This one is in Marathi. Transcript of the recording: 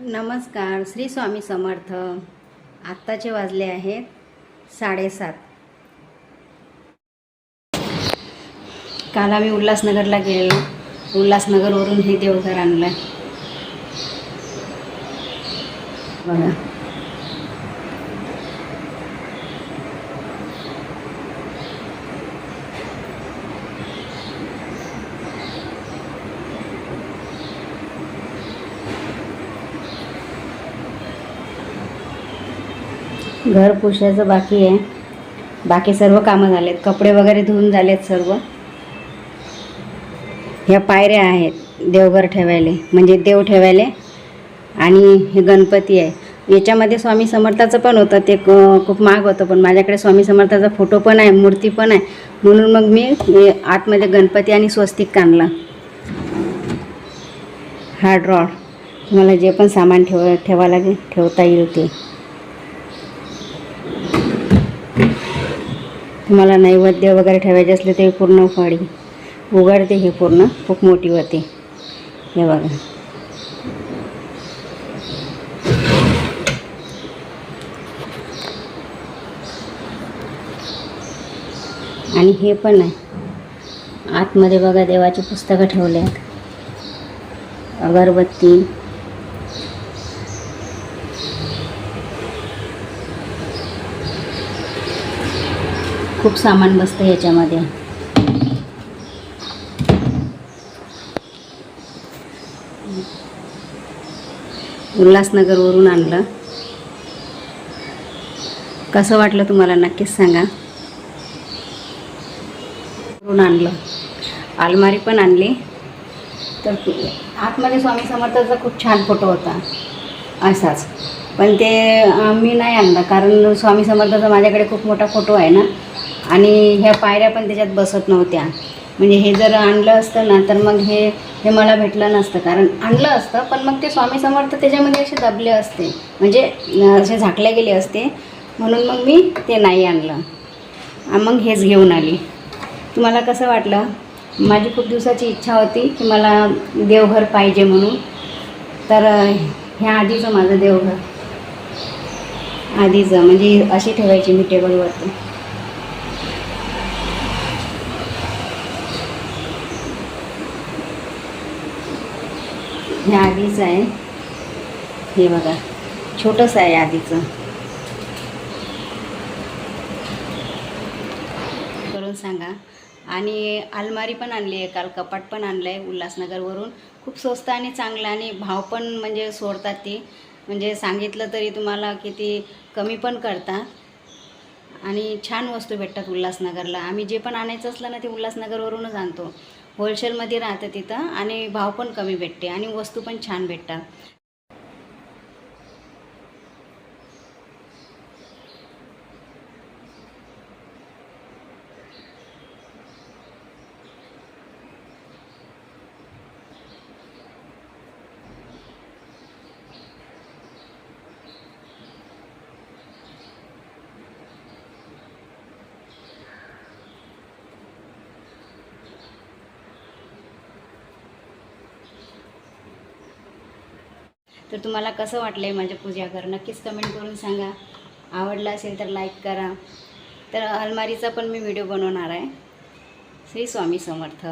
नमस्कार श्री स्वामी समर्थ. आत्ताचे वाजले आहेत साडेसात. काल आम्ही उल्हासनगरला गेलेलो. उल्हासनगरवरून हे देवघर आणलं आहे बघा. घर पुसायचं बाकी आहे. बाकी सर्व कामं झालेत. कपडे वगैरे धुवून झालेत सर्व. ह्या पायऱ्या आहेत देवघर ठेवायले. म्हणजे देव ठेवायले आणि हे गणपती आहे. याच्यामध्ये स्वामी समर्थाचं पण होतं. ते क- खूप महाग होतं. पण माझ्याकडे स्वामी समर्थाचा फोटो पण आहे मूर्ती पण आहे. म्हणून मग मी आतमध्ये गणपती आणि स्वस्तिक आणला. हा ड्रॉ तुम्हाला जे पण सामान ठेव ठेवा लागेल ठेवता येईल ते. तुम्हाला नैवेद्य वगैरे ठेवायचे असले ते पूर्ण फळी उघडते हे पूर्ण खूप मोठी होते. हे बघा. आणि हे पण आहे. आतमध्ये बघा देवाची पुस्तकं ठेवले आहेत अगरबत्ती. खूप सामान बसतं ह्याच्यामध्ये. उल्हासनगरवरून आणलं. कसं वाटलं तुम्हाला? नक्कीच सांगा. वरून आणलं. अलमारी पण आणली. तर आतमध्ये स्वामी समर्थाचा खूप छान फोटो होता. असाच. पण ते मी नाही आणलं. कारण स्वामी समर्थाचा माझ्याकडे खूप मोठा फोटो आहे ना. आणि ह्या पायऱ्या पण त्याच्यात बसत नव्हत्या. म्हणजे हे जर आणलं असतं ना तर मग हे हे मला भेटलं नसतं. कारण आणलं असतं पण मग ते स्वामी समर्थ त्याच्यामध्ये असे दबले असते. म्हणजे असे झाकले गेले असते. म्हणून मग मी ते नाही आणलं. मग हेच घेऊन आली. तुम्हाला कसं वाटलं? माझी खूप दिवसाची इच्छा होती की मला देवघर पाहिजे म्हणून. तर ह्या आधीचं माझं देवघर. आधीचं म्हणजे अशी ठेवायची मी टेबलवरती हे आधीचं आहे. हे बघा छोटंसं आहे आधीचं. करून सांगा. आणि अलमारी पण आणली आहे काल कपाट पण आणलं आहे उल्हासनगरवरून. खूप स्वस्त आणि चांगलं आणि भाव पण म्हणजे सोडतात ती. म्हणजे सांगितलं तरी तुम्हाला किती कमी पण करतात. आणि छान वस्तू भेटतात उल्हासनगरला. आम्ही जे पण आणायचं असलं ना ते उल्हासनगरवरूनच आणतो. होलसेलमध्ये राहतं तिथं आणि भाव पण कमी भेटते आणि वस्तू पण छान भेटतात. तर तुम्हाला कसं वाटलं आहे माझ्या पूजा घर नक्कीच कमेंट करून सांगा. आवडलं असेल तर लाईक करा. तर अलमारीचा पण मी व्हिडिओ बनवणार आहे. श्री स्वामी समर्थ.